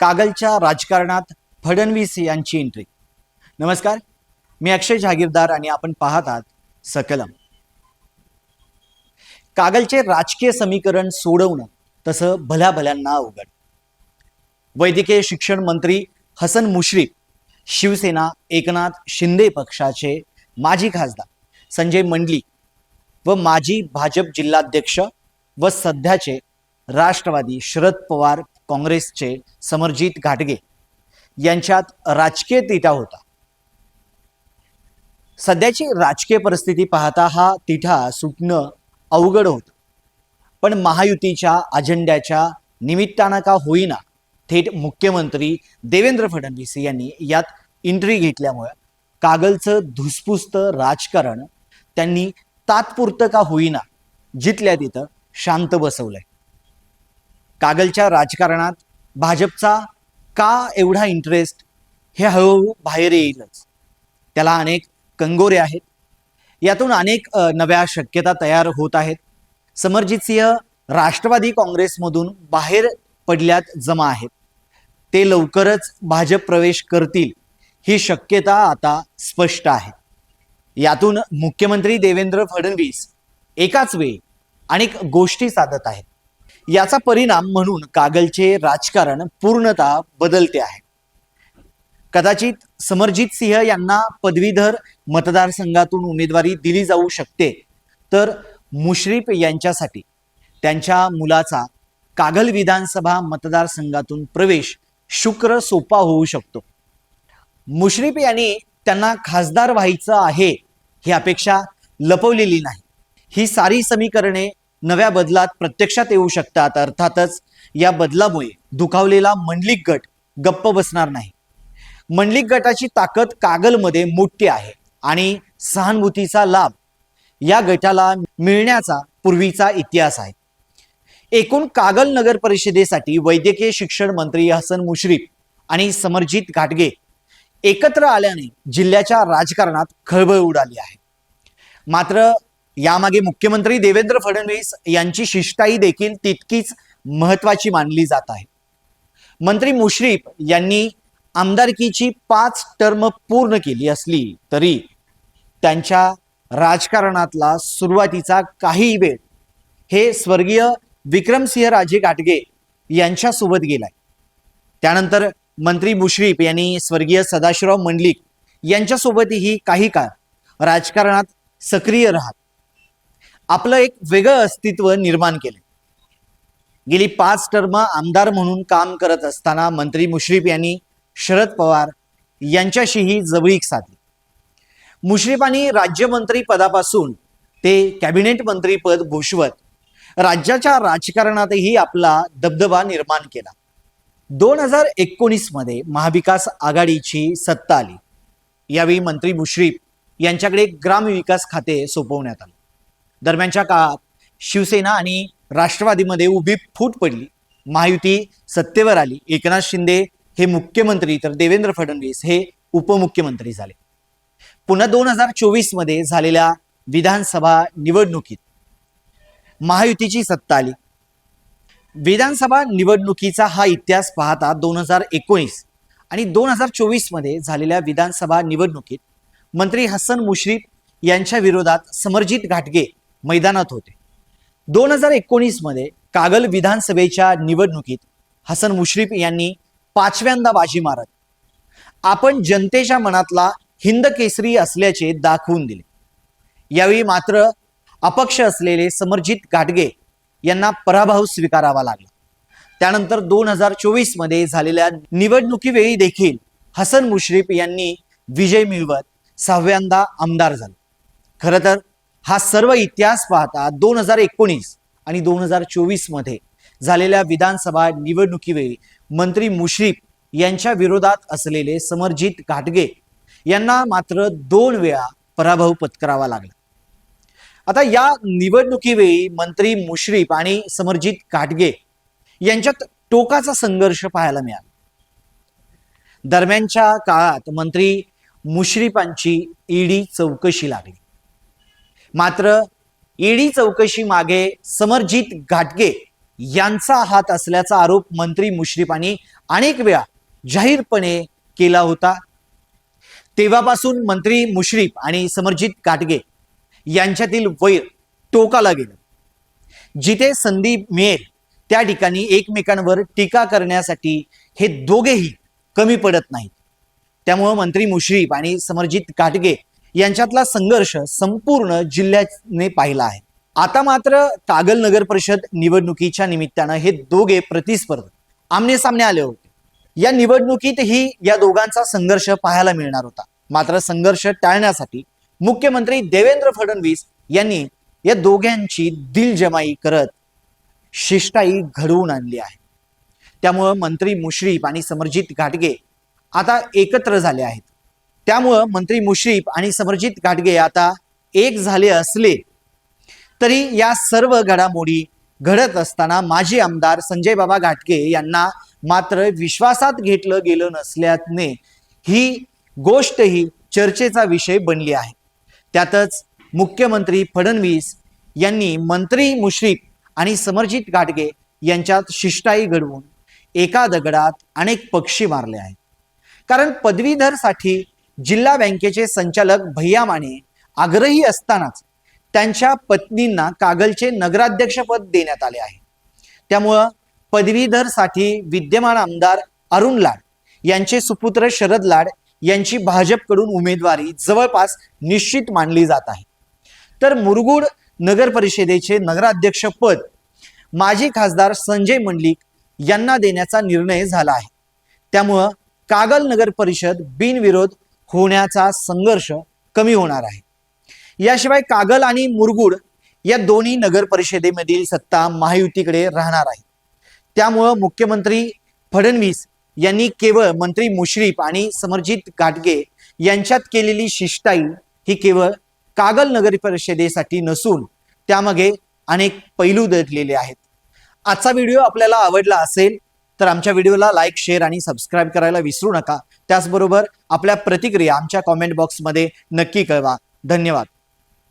कागलच्या राजकारणात फडणवीस यांची एंट्री नमस्कार मी अक्षय जहागीरदार आणि आपण पाहत आहात सकलम. कागलचे राजकीय समीकरण सोडवणं तसं भल्या भल्यांना अवघड. वैद्यकीय शिक्षण मंत्री हसन मुश्रीफ शिवसेना एकनाथ शिंदे पक्षाचे माजी खासदार संजय मंडली व माजी भाजप जिल्हाध्यक्ष व सध्याचे राष्ट्रवादी शरद पवार काँग्रेसचे समरजित घाटगे यांच्यात राजकीय तिठा होता. सध्याची राजकीय परिस्थिती पाहता हा तिठा सुटणं अवघड होतं. पण महायुतीच्या अजेंड्याच्या निमित्तानं का होईना थेट मुख्यमंत्री देवेंद्र फडणवीस यांनी यात एंट्री घेतल्यामुळे कागलचं धुसफुस्त राजकारण त्यांनी तात्पुरतं का होईना जिथल्या तिथं शांत बसवलंय. कागलच्या राजकारणात भाजपचा का एवढा इंटरेस्ट हे हळूहळू बाहेर येईलच. त्याला अनेक कंगोरे आहेत. यातून अनेक नव्या शक्यता तयार होत आहेत. समरजित सिंह राष्ट्रवादी काँग्रेसमधून बाहेर पडल्यात जमा आहेत. ते लवकरच भाजप प्रवेश करतील ही शक्यता आता स्पष्ट आहे. यातून मुख्यमंत्री देवेंद्र फडणवीस एकाच वेळी अनेक गोष्टी साधत आहेत. याचा परिणाम म्हणून कागलचे राजकारण पूर्णतः बदलते आहे. कदाचित समरजित सिंह यांना पदवीधर मतदारसंघातून उमेदवारी दिली जाऊ शकते तर मुश्रीफ यांच्यासाठी त्यांच्या मुलाचा कागल विधानसभा मतदारसंघातून प्रवेश शुक्र सोपा होऊ शकतो. मुश्रीफ यांनी त्यांना खासदार व्हायचं आहे ही अपेक्षा लपवलेली नाही. ही सारी समीकरणे नव्या बदलात प्रत्यक्षात येऊ शकतात. अर्थातच या बदलामुळे दुखावलेला मंडलिक गट गप्प बसणार नाही. मंडलिक गटाची ताकद कागलमध्ये मोठी आहे आणि सहानुभूतीचा लाभ या गटाला मिळण्याचा पूर्वीचा इतिहास आहे. एकूण कागल नगर परिषदेसाठी वैद्यकीय शिक्षण मंत्री हसन मुश्रीफ आणि समरजित घाटगे एकत्र आल्याने जिल्ह्याच्या राजकारणात खळबळ उडाली आहे. मात्र यामागे मुख्यमंत्री देवेंद्र फडणवीस यांची शिष्टाई देखील तितकीच महत्वाची मानली जात आहे. मंत्री मुश्रीफ यांनी आमदारकीची पाच टर्म पूर्ण केली असली तरी त्यांच्या राजकारणातला सुरुवातीचा काही वेळ हे स्वर्गीय विक्रमसिंह राजे घाटगे यांच्यासोबत गेलाय. त्यानंतर मंत्री मुश्रीफ यांनी स्वर्गीय सदाशिवराव मंडलिक यांच्यासोबतही काही काळ राजकारणात सक्रिय राहत. आपलं एक वेगळं अस्तित्व निर्माण केलं गेली पाच टर्म आमदार म्हणून काम करत असताना मंत्री मुश्रीफ यांनी शरद पवार यांच्याशीही जवळीक साधली. मुश्रीफांनी राज्यमंत्री पदापासून ते कॅबिनेट मंत्रीपद भूषवत राज्याच्या राजकारणातही आपला दबदबा निर्माण केला. दोन हजार एकोणीसमध्ये महाविकास आघाडीची सत्ता आली. यावेळी मंत्री मुश्रीफ यांच्याकडे ग्रामविकास खाते सोपवण्यात आलं. दरम्यानच्या काळात शिवसेना आणि राष्ट्रवादीमध्ये उभी फूट पडली. महायुती सत्तेवर आली. एकनाथ शिंदे हे मुख्यमंत्री तर देवेंद्र फडणवीस हे उपमुख्यमंत्री झाले. पुन्हा दोन हजार चोवीसमध्ये झालेल्या विधानसभा निवडणुकीत महायुतीची सत्ता आली. विधानसभा निवडणुकीचा हा इतिहास पाहता दोन हजार एकोणीस आणि दोन हजार चोवीसमध्ये झालेल्या विधानसभा निवडणुकीत मंत्री हसन मुश्रीफ यांच्या विरोधात समरजित घाटगे मैदानात होते. दोन हजार एकोणीसमध्ये कागल विधानसभेच्या निवडणुकीत हसन मुश्रीफ यांनी पाचव्यांदा बाजी मारत आपण जनतेच्या मनातला हिंद केसरी असल्याचे दाखवून दिले. यावेळी मात्र अपक्ष असलेले समरजित घाटगे यांना पराभव स्वीकारावा लागला. त्यानंतर दोन हजार चोवीसमध्ये झालेल्या निवडणुकीवेळी देखील हसन मुश्रीफ यांनी विजय मिळवत सहाव्यांदा आमदार झाले. खरं तर हा सर्व इतिहास पाहता दोन हजार एकोणीस आणि दोन हजार चोवीसमध्ये झालेल्या विधानसभा निवडणुकीवेळी मंत्री मुश्रीफ यांच्या विरोधात असलेले समरजित घाटगे यांना मात्र दोन वेळा पराभव पत्करावा लागला. आता या निवडणुकीवेळी मंत्री मुश्रीफ आणि समरजित घाटगे यांच्यात टोकाचा संघर्ष पाहायला मिळाला. दरम्यानच्या काळात मंत्री मुश्रीफांची ईडी चौकशी लागली. मात्र ईडी चौकशी मागे समरजित घाटगे यांचा हात असल्याचा आरोप मंत्री मुश्रीफांनी अनेक वेळा जाहीरपणे केला होता. तेव्हापासून मंत्री मुश्रीफ आणि समरजित घाटगे यांच्यातील वैर टोकाला गेलं. जिथे संधी मिळेल त्या ठिकाणी एकमेकांवर टीका करण्यासाठी हे दोघेही कमी पडत नाहीत. त्यामुळं मंत्री मुश्रीफ आणि समरजित घाटगे यांच्यातला संघर्ष संपूर्ण जिल्ह्याने पाहिला आहे. आता मात्र कागल नगर परिषद निवडणुकीच्या निमित्तानं हे दोघे प्रतिस्पर्धी आमने सामने आले होते. या निवडणुकीतही या दोघांचा संघर्ष पाहायला मिळणार होता. मात्र संघर्ष टाळण्यासाठी मुख्यमंत्री देवेंद्र फडणवीस यांनी या दोघांची दिलजमाई करत शिष्टाई घडवून आणली आहे. त्यामुळं मंत्री मुश्रीफ आणि समरजित घाटगे आता एकत्र झाले आहेत. त्यामुळं मंत्री मुश्रीफ आणि समरजित घाटगे आता एक झाले असले तरी या सर्व घडामोडी घडत असताना माजी आमदार संजय बाबा घाटगे यांना मात्र विश्वासात घेतलं गेलं नसल्याने ही गोष्ट ही चर्चेचा विषय बनली आहे. त्यातच मुख्यमंत्री फडणवीस यांनी मंत्री मुश्रीफ आणि समरजित घाटगे यांच्यात शिष्टाई घडवून एका दगडात अनेक पक्षी मारले आहेत. कारण पदवीधरसाठी जिल्हा बँकेचे संचालक भैया माने आग्रही असतानाच त्यांच्या पत्नींना कागलचे नगराध्यक्षपद देण्यात आले आहे. त्यामुळं पदवीधरसाठी विद्यमान आमदार अरुण लाड यांचे सुपुत्र शरद लाड यांची भाजपकडून उमेदवारी जवळपास निश्चित मानली जात आहे. तर मुरगुड नगर परिषदेचे नगराध्यक्षपद माजी खासदार संजय मंडलिक यांना देण्याचा निर्णय झाला आहे. त्यामुळं कागल नगर परिषद बिनविरोध होण्याचा संघर्ष कमी होणार आहे. याशिवाय कागल आणि मुरगुड या दोन्ही नगर परिषदेमधील सत्ता महायुतीकडे राहणार आहे. त्यामुळं मुख्यमंत्री फडणवीस यांनी केवळ मंत्री मुश्रीफ आणि समरजित गाटगे यांच्यात केलेली शिष्टाई ही केवळ कागल नगर परिषदेसाठी नसून त्यामागे अनेक पैलू दडलेले आहेत. आजचा व्हिडिओ आपल्याला आवडला असेल तर आमच्या व्हिडिओला लाईक शेअर आणि सबस्क्राईब करायला विसरू नका. त्याचबरोबर आपल्या प्रतिक्रिया आमच्या कॉमेंट बॉक्समध्ये नक्की कळवा. धन्यवाद.